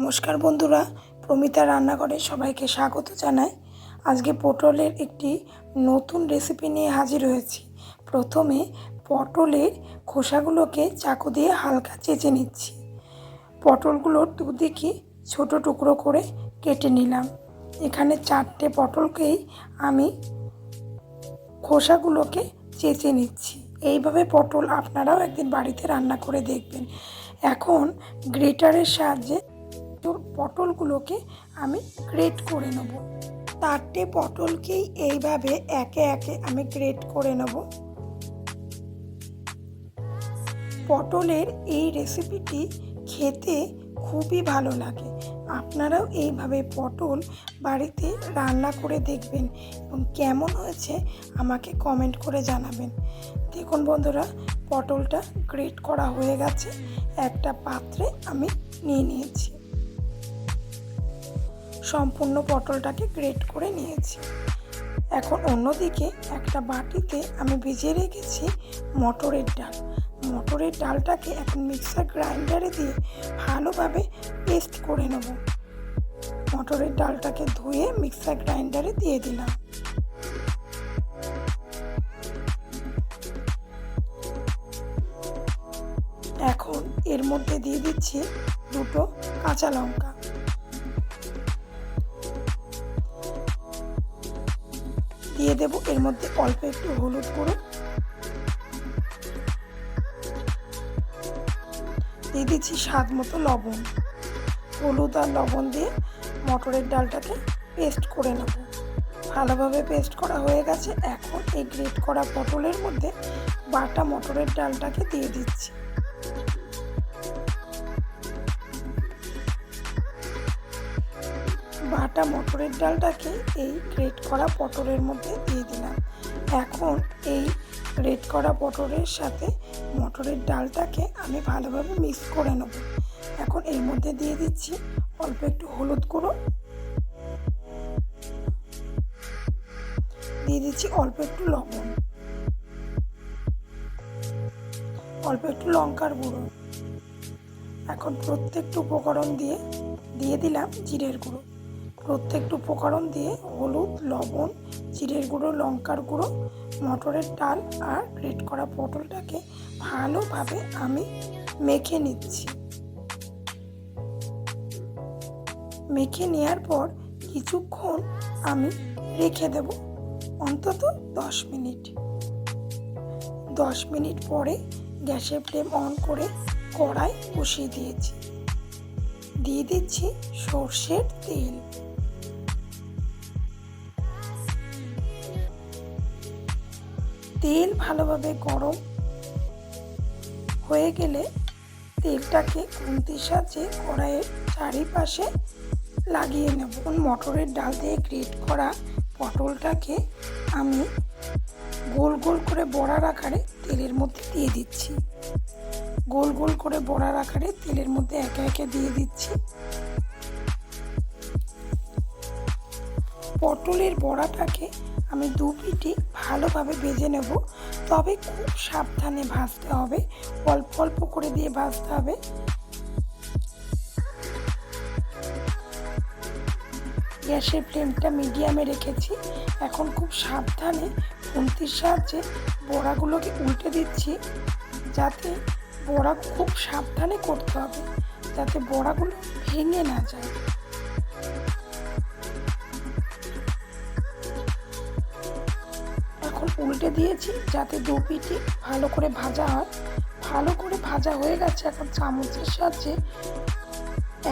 নমস্কার বন্ধুরা, প্রমিতা রান্নাঘরে সবাইকে স্বাগত জানাই। আজকে পটলের একটি নতুন রেসিপি নিয়ে হাজির হয়েছি। প্রথমে পটলের খোসাগুলোকে চাকু দিয়ে হালকা চেঁচে নিচ্ছি। পটলগুলোর দুদিকে ছোট টুকরো করে কেটে নিলাম। এখানে চারটে পটলকেই আমি খোসাগুলোকে চেঁচে নিচ্ছি। এইভাবে পটল আপনারাও একদিন বাড়িতে রান্না করে দেখবেন। এখন গ্রেটারের সাহায্যে তোর পটলগুলোকে আমি গ্রেট করে নেব। চারটে পটলকেই এইভাবে একে একে আমি গ্রেট করে নেব। পটলের এই রেসিপিটি খেতে খুবই ভালো লাগে। আপনারাও এইভাবে পটল বাড়িতে রান্না করে দেখবেন এবং কেমন হয়েছে আমাকে কমেন্ট করে জানাবেন। দেখুন বন্ধুরা, পটলটা গ্রেট করা হয়ে গেছে। একটা পাত্রে আমি নিয়ে নিয়েছি। সম্পূর্ণ পটলটাকে গ্রেট করে নিয়েছি। এখন অন্যদিকে একটা বাটিতে আমি ভিজিয়ে রেখেছি মটরের ডাল। মটরের ডালটাকে এখন মিক্সার গ্রাইন্ডারে দিয়ে ভালোভাবে পেস্ট করে নেব। মটরের ডালটাকে ধুয়ে মিক্সার গ্রাইন্ডারে দিয়ে দিলাম। এখন এর মধ্যে দিয়ে দিচ্ছি দুটো কাঁচা লঙ্কা। দিয়ে দেব। এর মধ্যে অল্প একটু হলুদ গুঁড়ো। দিয়ে দিচ্ছি স্বাদ মতো লবণ। হলুদ আর লবণ দিয়ে মটরের ডালটাকে পেস্ট করে নেব। ভালোভাবে পেস্ট করা হয়ে গেছে। এখন এই গ্রেট করা পটলের মধ্যে বাটা মটরের ডালটাকে দিয়ে দিচ্ছি। বাটা মটরের ডালটাকে এই গ্রেট করা পটলের মধ্যে দিয়ে দিলাম। এখন এই গ্রেট করা পটলের সাথে মটরের ডালটাকে আমি ভালোভাবে মিক্স করে নেব। এখন এর মধ্যে দিয়ে দিচ্ছি অল্প একটু হলুদ গুঁড়ো। দিয়ে দিচ্ছি অল্প একটু লবণ। অল্প একটু লঙ্কার গুঁড়ো। এখন প্রত্যেকটা উপকরণ দিয়ে দিয়ে দিলাম জিরের গুঁড়ো। প্রত্যেকটা উপকরণ দিয়ে হলুদ, লবণ, জিরের গুঁড়ো, লঙ্কার গুঁড়ো, মটরের ডাল আর গ্রেট করা পটলটাকে ভালোভাবে আমি মেখে নিচ্ছি। মেখে নেওয়ার পর কিছুক্ষণ আমি রেখে দেব অন্তত দশ মিনিট। দশ মিনিট পরে গ্যাসের ফ্লেম অন করে কড়াই বসিয়ে দিয়েছি। দিয়ে দিচ্ছি সর্ষের তেল। তেল ভালোভাবে গরম হয়ে গেলে তেলটাকে খুন্তির সাহায্যে কড়াইয়ের চারিপাশে লাগিয়ে নেব। মটরের ডাল দিয়ে গ্রেট করা পটলটাকে আমি গোল গোল করে বড়ার আকারে তেলের মধ্যে দিয়ে দিচ্ছি। গোল গোল করে বড়ার আকারে তেলের মধ্যে একে একে দিয়ে দিচ্ছি। পটলের বড়াটাকে আমি দু পিটি ভালোভাবে ভেজে নেব। তবে খুব সাবধানে ভাজতে হবে। অল্প অল্প করে দিয়ে ভাজতে হবে। গ্যাসের ফ্লেমটা মিডিয়ামে রেখেছি। এখন খুব সাবধানে খুন্তির সাহায্যে বড়াগুলোকে উল্টে দিচ্ছি। যাতে বড়া খুব সাবধানে করতে হবে। যাতে বড়াগুলো ভেঙে না যায়। উল্টে দিয়েছি যাতে দু পিঠি ভালো করে ভাজা হয়। ভালো করে ভাজা হয়ে গেছে এখন চামচের সাহায্যে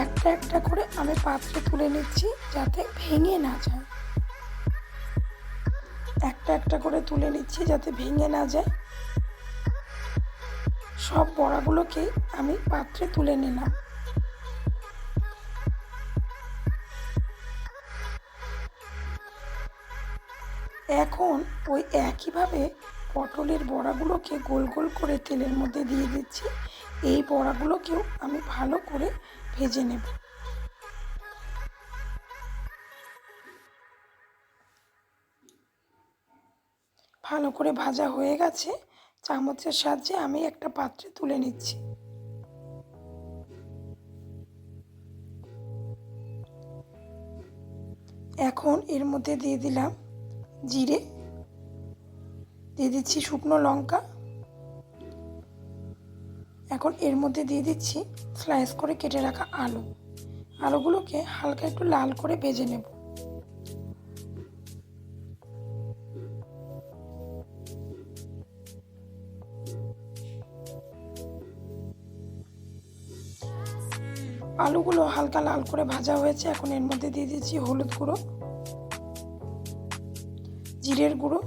একটা একটা করে আমি পাত্রে তুলে নিচ্ছি যাতে ভেঙে না যায়। একটা একটা করে তুলে নিচ্ছি যাতে ভেঙে না যায়। সব বড়াগুলোকে আমি পাত্রে তুলে নিলাম। এখন ওই একইভাবে পটলের বড়াগুলোকে গোল গোল করে তেলের মধ্যে দিয়ে দিচ্ছি। এই বড়াগুলোকেও আমি ভালো করে ভেজে নেব। ভালো করে ভাজা হয়ে গেছে। চামচের সাহায্যে আমি একটা পাত্রে তুলে নিচ্ছি। এখন এর মধ্যে দিয়ে দিলাম জিরে, দিয়ে দিচ্ছি শুকনো লঙ্কা। এখন এর মধ্যে দিয়ে দিচ্ছি স্লাইস করে কেটে রাখা আলু। আলুগুলোকে হালকা একটু লাল করে ভেজে নেব। আলুগুলো হালকা লাল করে ভাজা হয়েছে। এখন এর মধ্যে দিয়ে দিচ্ছি হলুদ গুঁড়ো। জিরের গুঁড়ো,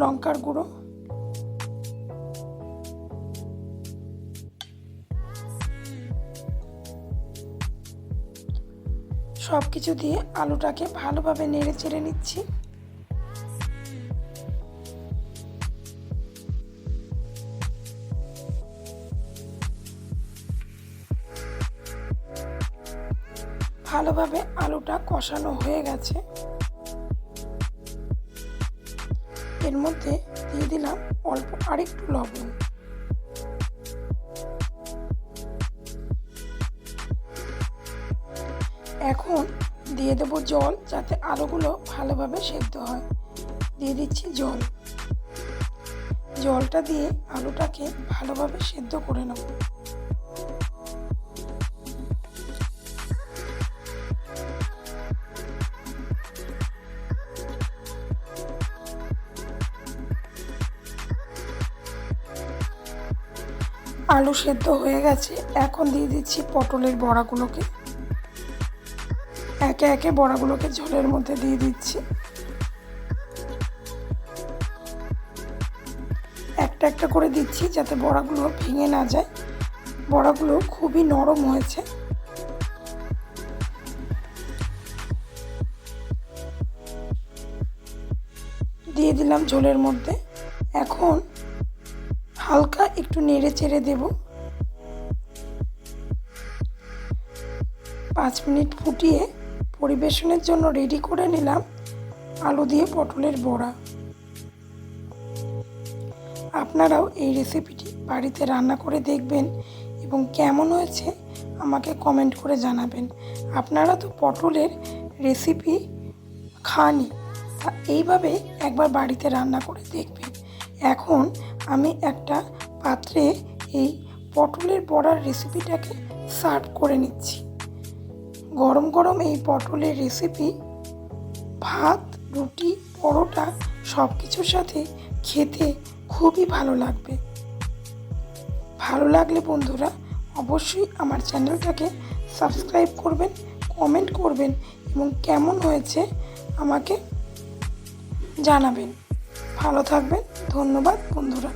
লঙ্কার গুঁড়ো সব কিছু দিয়ে আলুটাকে ভালোভাবে নেড়ে চেড়ে নিচ্ছি। ভালোভাবে আলুটা কষানো হয়ে গেছে। এর মধ্যে দিয়ে দিলাম অল্প আরেকটু লবণ। এখন দিয়ে দেবো জল যাতে আলুগুলো ভালোভাবে সেদ্ধ হয়। দিয়ে দিচ্ছি জল। জলটা দিয়ে আলুটাকে ভালোভাবে সেদ্ধ করে নেব। আলু সেদ্ধ হয়ে গেছে। এখন দিয়ে দিচ্ছি পটলের বড়াগুলোকে। একে একে বড়াগুলোকে ঝোলের মধ্যে দিয়ে দিচ্ছি। একটা একটা করে দিচ্ছি যাতে বড়াগুলো ভেঙে না যায়। বড়াগুলো খুবই নরম হয়েছে। দিয়ে দিলাম ঝোলের মধ্যে। এখন হালকা একটু নেড়ে চেড়ে দেব। পাঁচ মিনিট ফুটিয়ে পরিবেশনের জন্য রেডি করে নিলাম আলু দিয়ে পটলের বড়া। আপনারাও এই রেসিপিটি বাড়িতে রান্না করে দেখবেন এবং কেমন হয়েছে আমাকে কমেন্ট করে জানাবেন। আপনারা তো পটলের রেসিপি খানই এইভাবে একবার বাড়িতে রান্না করে দেখবেন। এখন আমি একটা পাত্রে এই পটলের বড়ার রেসিপিটাকে সার্ভ করে নিচ্ছি। গরম গরম এই পটলের রেসিপি ভাত, রুটি, পরোটা সব কিছুর সাথে খেতে খুবই ভালো লাগবে। ভালো লাগলে বন্ধুরা অবশ্যই আমার চ্যানেলটাকে সাবস্ক্রাইব করবেন কমেন্ট করবেন এবং কেমন হয়েছে আমাকে জানাবেন। ভালো থাকবেন ধন্যবাদ বন্ধুরা।